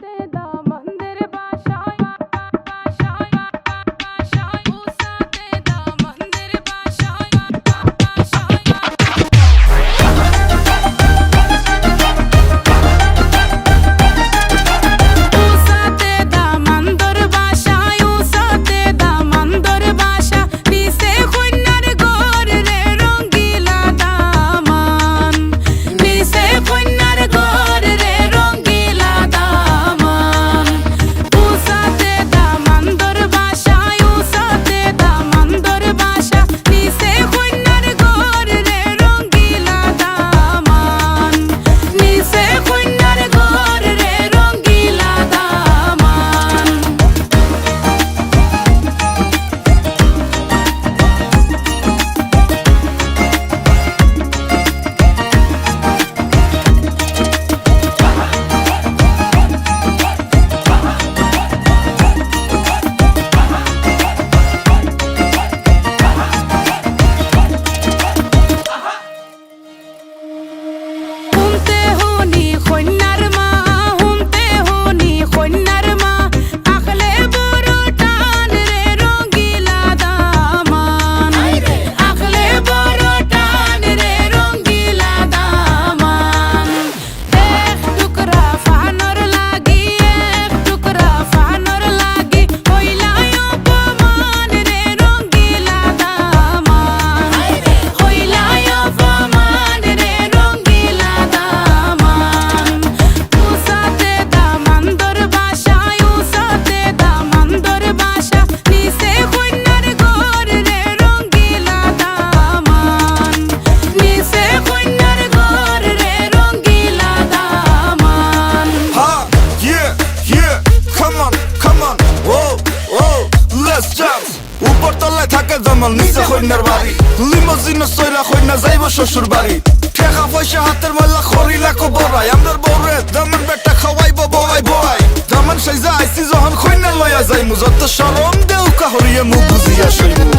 ते জামাল নিচে কন্যার বাড়ি। লিমোজিনো সইলা কন্যা যাইব শ্বশুর বাড়ি। ঠেকা পয়সা হাতের মাল্লা খরিলা কো বড়াই আমাদের বউরে দামান বেটা খাওয়াইব, বওয়াই বওয়াই। দামান সাইজা আইসি যখন কন্যা লইয়া যাইমু, যত শরম দেউ কাহরিয়ে মুখ বুঝিয়া সইমু